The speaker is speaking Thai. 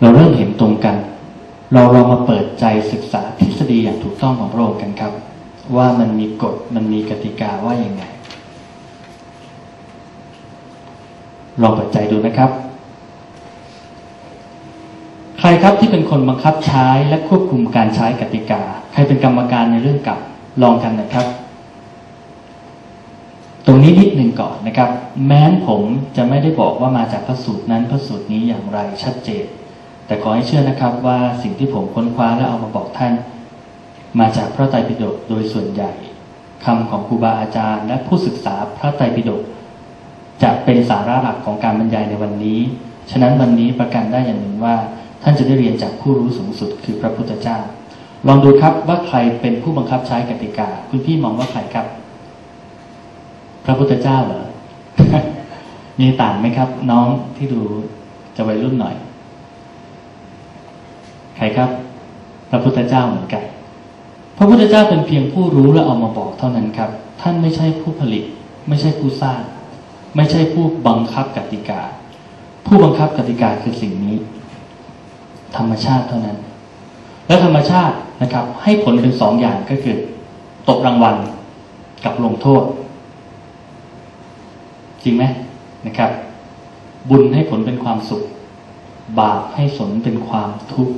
เราเริ่มเห็นตรงกัน เราลองมาเปิดใจศึกษาทฤษฎีอย่างถูกต้องของพระองค์กันครับ ว่ามันมีกฎมันมีกติกาว่าอย่างไงลองเปิดใจดูนะครับ ใครครับที่เป็นคนบังคับใช้และควบคุมการใช้กติกา ใครเป็นกรรมการในเรื่องกับลองกันนะครับ ตรงนี้นิดหนึ่งก่อนนะครับ แม้นผมจะไม่ได้บอกว่ามาจากพระสูตรนั้นพระสูตรนี้อย่างไรชัดเจน แต่ขอให้เชื่อนะครับว่าสิ่งที่ผมค้นคว้าและเอามาบอกท่าน มาจากพระไตรปิฎกโดยส่วนใหญ่คำของครูบาอาจารย์ และผู้ศึกษาพระไตรปิฎกจะเป็นสาระหลักของการบรรยายในวันนี้ ฉะนั้นวันนี้ประกันได้อย่างหนึ่งว่า ท่านจะได้เรียนจากผู้รู้สูงสุดคือพระพุทธเจ้า ลองดูครับว่าใครเป็นผู้บังคับใช้กติกา คุณพี่มองว่าใครครับ พระพุทธเจ้าเหรอมีต่างไหมครับ น้องที่ดูจะวัยรุ่นหน่อย ใครครับ พระพุทธเจ้าเหมือนกัน พระพุทธเจ้าเป็นเพียงผู้รู้และเอามาบอกเท่านั้นครับ ท่านไม่ใช่ผู้ผลิต ไม่ใช่ผู้สร้าง ไม่ใช่ผู้บังคับกติกา ผู้บังคับกติกาคือสิ่งนี้ ธรรมชาติเท่านั้น และธรรมชาตินะครับ ให้ผลเป็นสองอย่างก็คือ ตกรางวัลกับลงโทษ จริงไหมนะครับ บุญให้ผลเป็นความสุข บาปให้ผลเป็นความทุกข์